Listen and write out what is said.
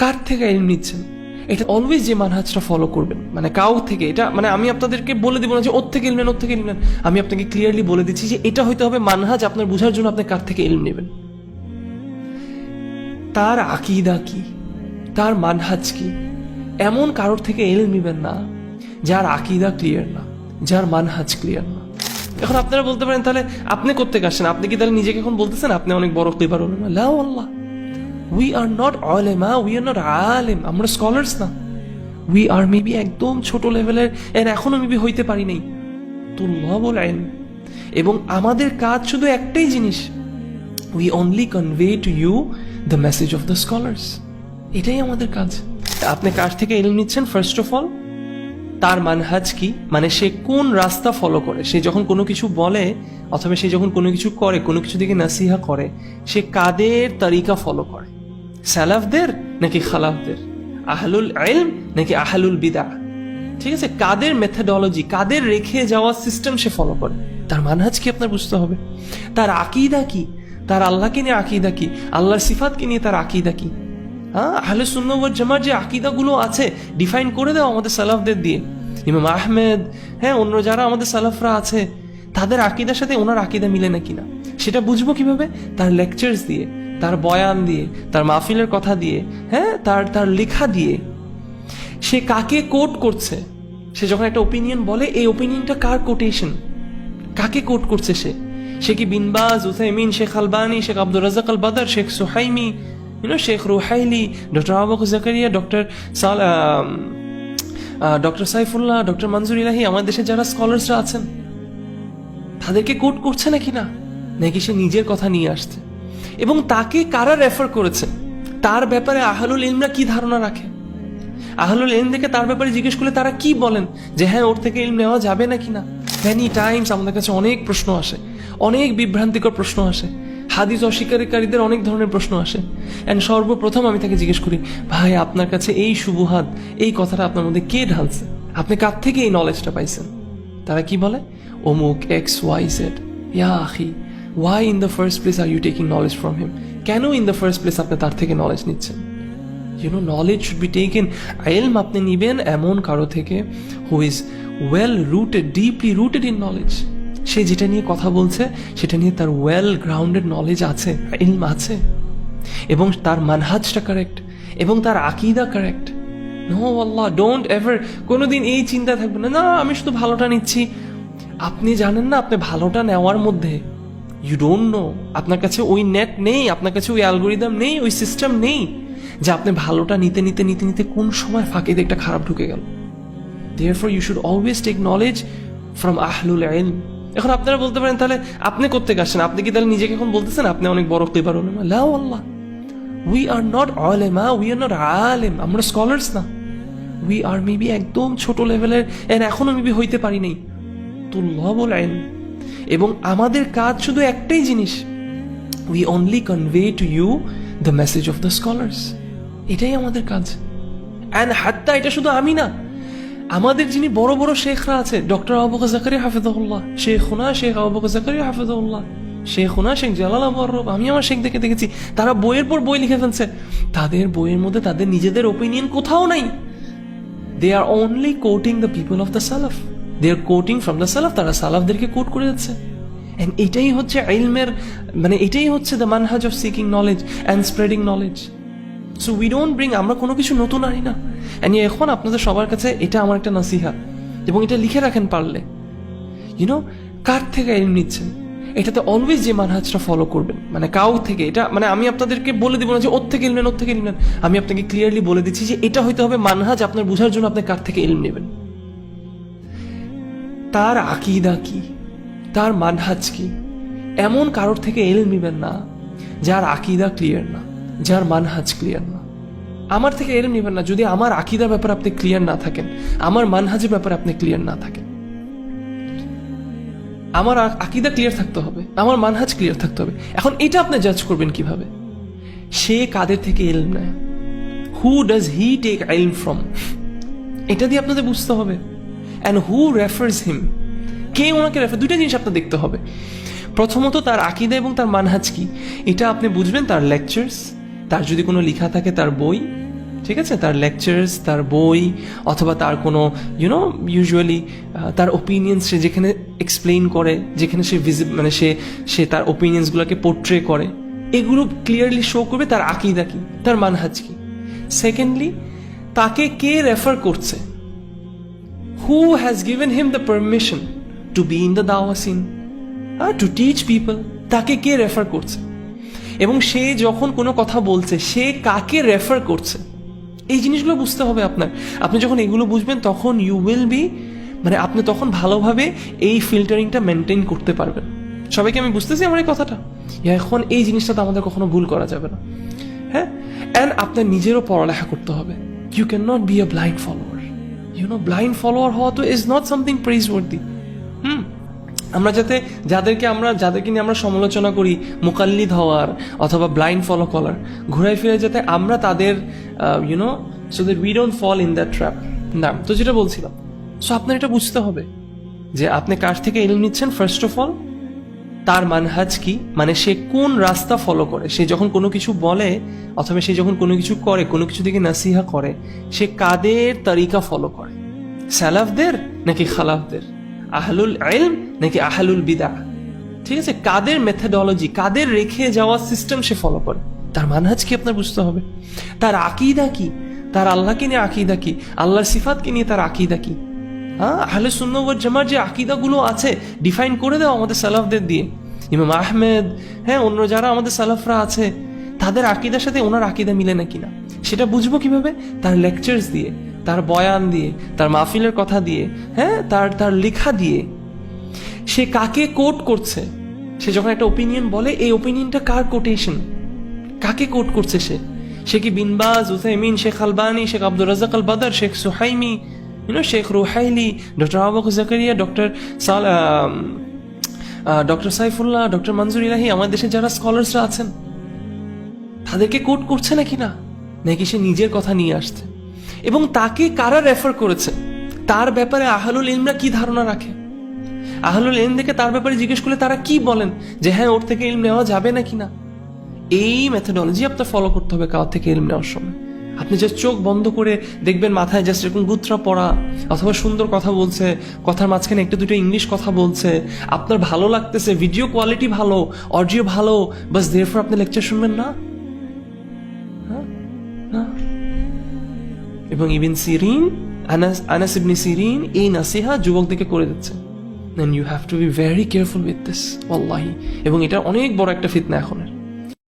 কার থেকে এলম নিচ্ছেন? এটা অলওয়েজ যে মানহাজটা ফলো করবেন। মানে কাউ থেকে, এটা মানে আমি আপনাদেরকে বলে দিব না যে ওর থেকে এলম নেন, ওর থেকে এলম নেন। আমি আপনাকে ক্লিয়ারলি বলে দিচ্ছি যে এটা হয়তো হবে মানহাজ আপনার বোঝার জন্য আপনি কার থেকে এলম নেবেন। তার আকিদা কি? তার মানহাজ কি? এমন কারোর থেকে এলম নেবেন না যার আকিদা ক্লিয়ার না, যার মানহাজ ক্লিয়ার না। এখন আপনারা বলতে পারেন, তাহলে আপনি করতে আসছেন? আপনি কি তাহলে নিজেকে এখন বলতেছেন? আপনি অনেক বড় ক্লিবার হলেন। লা আল্লাহ। উই আর নট আলেমা উই আর নট আলেম আমরা স্কলার্স না. উই আর মেবি একদম ছোট লেভেলের এর এখনও মেবি হইতে পারি নাই। তুল্লাবল আইন। এবং আমাদের কাজ শুধু একটাই জিনিস। We only convey to you the message of the scholars এটাই আমাদের কাজ। আপনি কার থেকে এলম নিচ্ছেন? ফার্স্ট অফ অল তার মানহাজ কি? মানে সে কোন রাস্তা ফলো করে? সে যখন কোনো কিছু বলে, অথবা সে যখন কোনো কিছু করে, কোনো কিছু দিকে নাসিহা করে, সে কাদের তারিকা ফলো করে? সালাফদের নাকি খালাফদের? আহলুল আইলম নাকি আহলুল বিদা ঠিক আছে, কাদের মেথডোলজি কাদের রেখে যাওয়া সিস্টেম সে ফলো করে? তার মানহাজ কি আপনার বুঝতে হবে? তার আকিদা কি? তার আল্লাহকে নিয়ে আকিদা কি? আল্লাহর সিফাতকে নিয়ে তার আকিদা কি? হ্যাঁ আহলে সুন্নবর জামার যে আকিদাগুলো আছে ডিফাইন করে দেওয়া আমাদের সালাফদের দিয়ে। ইমাম আহমেদ হ্যাঁ অন্য যারা আমাদের সালাফরা আছে, তাদের আকিদার সাথে ওনার আকিদা মিলে না? কিনা সেটা বুঝব কীভাবে? তার লেকচার্স দিয়ে। তার বয়ান দিয়ে, তার মাহফিলের কথা দিয়ে হ্যাঁ তার তার লেখা দিয়ে। সে কাকে কোট করছে? সে যখন একটা ওপিনিয়ন বলে, এই ওপিনিয়নটা কার কোটেশন কাকে কোট করছে সে? সে কি Bin Baz, Uthaymeen, Sheikh Albani, Sheikh Abdur Razzaq al Badr Sheikh Suhaimi you know Sheikh Ruhaili, doctor আবাক Zakaria, doctor সাল ডক্টর সাইফুল্লাহ, ডক্টর মনজুর ইলাহি আমাদের দেশে যারা স্কলার্সরা আছেন, তাদেরকে কোট করছে নাকি না? নাকি সে নিজের কথা নিয়ে আসছে? এবং তাকে কারা রেফার করেছে? তার ব্যাপারে আহলুল ইলমরা কি ধারণা রাখে? আহলুল ইলম থেকে তার ব্যাপারে জিজ্ঞেস করলে তারা কি বলেন? যে হ্যাঁ ওর থেকে ইলম নেওয়া যাবে নাকি না? মেনি টাইমস আমাদের কাছে অনেক প্রশ্ন আসে। অনেক বিভ্রান্তিকর প্রশ্ন আসে। হাদিস অস্বীকারীকারীদের অনেক ধরনের প্রশ্ন আসে। অ্যান্ড সর্বপ্রথম আমি তাকে জিজ্ঞেস করি, ভাই, আপনার কাছে এই শুভহাত এই কথাটা আপনার মধ্যে কে ঢালছে? আপনি কার থেকে এই নলেজটা পাইছেন? তারা কি বলে, অমুক এক্স ওয়াই জেড ইয়া আখি why in the first place are you taking knowledge from him কেন ইন দ্য ফার্স্ট প্লেস আপনি তার থেকে নলেজ নিচ্ছেন? You know knowledge should be taken এলম আপনি নিবেন এমন কারও থেকে who is well rooted deeply rooted in knowledge সে যেটা নিয়ে কথা বলছে, সেটা নিয়ে তার ওয়েল গ্রাউন্ডেড নলেজ আছে ইলম আছে। এবং তার মানহাজটা কারেক্ট এবং তার আকিদা কারেক্ট নো আল্লাহ ডোন্ট এভার কোনোদিন এই চিন্তা থাকবে না না, আমি শুধু ভালোটা নিচ্ছি। আপনি জানেন না, আপনি ভালোটা নেওয়ার মধ্যে ইউ ডোন্ট নো আপনার কাছে ওই নেট নেই, আপনার কাছে ওই অ্যালগোরিদম নেই, ওই সিস্টেম নেই যে আপনি ভালোটা নিতে নিতে নিতে নিতে কোন সময় ফাঁকে একটা খারাপ ঢুকে গেল। Therefore you should always take knowledge from আহলুল আইন এখন আপনারা বলতে পারেন, তাহলে আপনি করতে আসছেন? আপনি কি তাহলে নিজেকে এখন বলতেছেন, আপনি অনেক বড় ক্লিবার হলেন? লা আল্লাহ উই আর নট আলেমা উই আর নট আলেম আমরা স্কলার্স না। উই আর মেবি একদম ছোট লেভেলের এর এখনও মেবি হইতে পারি নাই। তুল্লাবল আইন এবং আমাদের কাজ শুধু একটাই জিনিস। We only convey to you the message of the scholars এটাই আমাদের কাজ। অ্যান্ড হাত্তা এটা শুধু আমি না, আমাদের যিনি বড় বড় শেখরা আছে, ডক্টর আবুক জাকারি হাফিদুল্লাহ শেখুনা শেখ আবুক জাকারি হাফিদুল্লাহ শেখুনা শেখ জালাল আবরব আমি আমার শেখ দেখে দেখেছি, তারা বইয়ের পর বই লিখে ফেলছে। তাদের বইয়ের মধ্যে তাদের নিজেদের ওপিনিয়ন কোথাও নাই। They are only quoting the people of the সালাফ they are quoting from the সালাফ তারা সালাফদেরকে কোট করে যাচ্ছে। অ্যান্ড এটাই হচ্ছে ইলমের মানে এটাই হচ্ছে দ্য মানহাজ of seeking knowledge and spreading knowledge so we don't bring আমরা কোনো কিছু নতুন আনি না। অ্যান্ড এখন আপনাদের সবার কাছে এটা আমার একটা নাসিহা। এবং এটা লিখে রাখেন পারলে। ইউনো কার থেকে ইলম নিচ্ছেন? এটাতে অলওয়েজ যে মানহাজটা ফলো করবেন মানে কাউ থেকে, এটা মানে আমি আপনাদেরকে বলে দিব না যে ওর থেকে ইলম নেন, ওর থেকে ইলম নেন। আমি আপনাকে ক্লিয়ারলি বলে দিচ্ছি যে এটা হয়তো হবে মানহাজ আপনার বোঝার জন্য আপনি কার থেকে ইলম নেবেন। তার আকিদা কি? তার মানহাজ কি? এমন কারোর থেকে এলম নিবেন না, যার আকিদা ক্লিয়ার না, যার মানহাজ ক্লিয়ার না। আমার থেকে এলম নিবেন না, যদি আমার আকিদার ব্যাপারে আপনি ক্লিয়ার না থাকেন, আমার মানহাজের ব্যাপারে আপনি ক্লিয়ার না থাকেন। আমার আকিদা ক্লিয়ার থাকতে হবে, আমার মানহাজ ক্লিয়ার থাকতে হবে। এখন এটা আপনি জাজ করবেন কীভাবে? সে কাদের থেকে এলম নেয়? হু ডাজ হি টেক এলম ফ্রম এটা দিয়ে আপনাদের বুঝতে হবে। অ্যান্ড হু রেফার্স হিম কে ওনাকে রেফার দুইটা জিনিস আপনার দেখতে হবে। প্রথমত তার আকিদা এবং তার মানহাজ কি? এটা আপনি বুঝবেন, তার লেকচার্স তার যদি কোনো লেখা থাকে তার বই, ঠিক আছে? তার লেকচার্স তার বই, অথবা তার কোনো ইউনো ইউজুয়ালি তার ওপিনিয়ন্স সে যেখানে এক্সপ্লেইন করে, যেখানে সে ভিজিট মানে সে সে তার ওপিনিয়ন্সগুলোকে পোর্ট্রে করে, এগুলো ক্লিয়ারলি শো করবে তার আকিদা কি, তার মানহাজ কি। সেকেন্ডলি তাকে কে রেফার করছে? Who has given him the permission to be in the dawa scene uh, to teach people তাকে কে রেফার করছে? এবং সে যখন কোনো কথা বলছে সে কাকে রেফার করছে? এই জিনিসগুলো বুঝতে হবে আপনার। আপনি যখন এগুলো বুঝবেন তখন ইউ উইল বি মানে আপনি তখন ভালোভাবে এই ফিল্টারিংটা মেনটেন করতে পারবেন। সবাইকে আমি বুঝতেছি আমার এই কথাটা? এখন এই জিনিসটা তো আমাদের কখনো ভুল করা যাবে না। হ্যাঁ? অ্যান্ড আপনার নিজেরও পড়ালেখা করতে হবে। You can not be a blind follower you know blind follower হওয়া তো is not something praiseworthy hmm. আমরা যাতে যাদেরকে আমরা যাদেরকে নিয়ে আমরা সমালোচনা করি মুকাল্লিদ হওয়ার অথবা ব্লাইন্ড ফলো করার ঘুরাই ফিরে যাতে আমরা তাদের you know so that we don't fall in that trap না তো যেটা বলছিলাম সো আপনার এটা বুঝতে হবে যে আপনি কার থেকে এলিম নিচ্ছেন? ফার্স্ট অফ অল তার মানহাজ কি? মানে সে কোন রাস্তা ফলো করে? সে যখন কোনো কিছু বলে, অথবা সে যখন কোনো কিছু করে, কোনো কিছু দিকে নাসিহা করে, সে কাদের তরিকা ফলো করে? সালাফদের নাকি খালাফদের? আহলুল ইলম নাকি আহলুল বিদা ঠিক আছে, কাদের মেথডোলজি কাদের রেখে যাওয়া সিস্টেম সে ফলো করে? তার মানহাজ কি আপনার বুঝতে হবে? তার আকিদা কি? তার আল্লাহকে নিয়ে আকিদা কি? আল্লাহর সিফাতকে নিয়ে তার আকিদা কি? হ্যাঁ আহলে শূন্য জামার যে আকিদাগুলো আছে ডিফাইন করে দাও আমাদের সালাফদের দিয়ে। ইমাম আহমেদ হ্যাঁ অন্য যারা আমাদের সালাফরা আছে, তাদের আকিদার সাথে ওনার আকিদা মিলে না কিনা? সেটা বুঝব কীভাবে? তার লেকচার্স দিয়ে, তার বয়ান দিয়ে, তার মাহফিলের কথা দিয়ে হ্যাঁ তার তার লেখা দিয়ে। সে কাকে কোট করছে? সে যখন একটা ওপিনিয়ন বলে, এই ওপিনিয়নটা কার কোটেশন কাকে কোট করছে সে? সে কি Bin Baz, Uthaymeen, Sheikh Albani, Sheikh Abdul Razzaq al Badr Sheikh Suhaimi you know Sheikh Ruhaili doctor আবাকু Zakaria doctor সাল ডক্টর সাইফুল্লাহ ডক্টর মঞ্জুর ইলাহি আমাদের দেশে যারা স্কলার্সরা আছেন, তাদেরকে কোট করছে নাকি না? নাকি সে নিজের কথা নিয়ে আসছে? এবং তাকে কারা রেফার করেছে? তার ব্যাপারে আহলুল ইলমরা কি ধারণা রাখে? আহলুল ইলম দেখে তার ব্যাপারে জিজ্ঞেস করলে তারা কি বলেন? যে হ্যাঁ ওর থেকে ইলম নেওয়া যাবে নাকি না? এই মেথডোলজি আপনার ফলো করতে হবে কার থেকে ইলম নেওয়ার সময়। আপনি জাস্ট চোখ বন্ধ করে দেখবেন মাথায় জাস্ট এরকম গুত্রা পড়া, অথবা সুন্দর কথা বলছে, কথার মাঝখানে একটা দুটো ইংলিশ কথা বলছে, আপনার ভালো লাগতেছে ভিডিও কোয়ালিটি ভালো অডিও ভালো, বাস দেরফর আপনি লেকচার শুনবেন না? হ্যাঁ? এবং ইবিন সিরিন আনাস ইবনি সিরিন এই নাসিহা যুবকদেরকে করে দিচ্ছে। Then you have to be very careful with this ওয়াল্লাহি এবং এটা অনেক বড় একটা ফিতনা এখনের